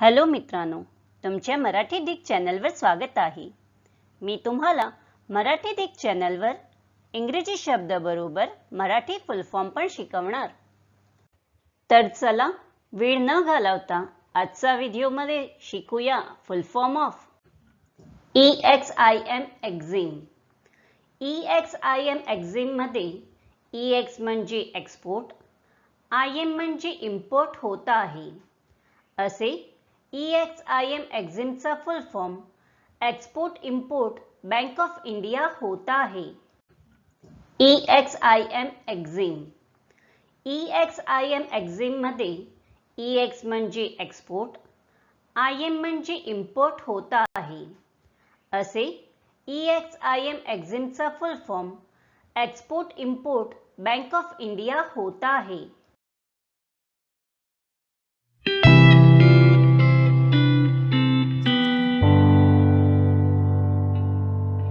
Hello मित्रांनो तुमच्या Marathi Dick चॅनलवर स्वागत आहे. मी तुम्हाला मराठी डिक चॅनलवर इंग्रजी शब्दाबरोबर मराठी फुल फॉर्म पण शिकवणार. तर चला वेळ न घालवता आजचा व्हिडिओमध्ये शिकूया full form of E X I M EXIM E X I M एक्झिममध्ये E X म्हणजे एक्सपोर्ट आय एम म्हणजे इम्पोर्ट होत आहे. असे EXIM एग्जिम का full form export import bank of India होता है। EXIM एग्जिम EXIM एग्जिम मध्ये EX म्हणजे एक्सपोर्ट IM म्हणजे इम्पोर्ट होता आहे. असे EXIM एग्जिमचा full form export import bank of India होता है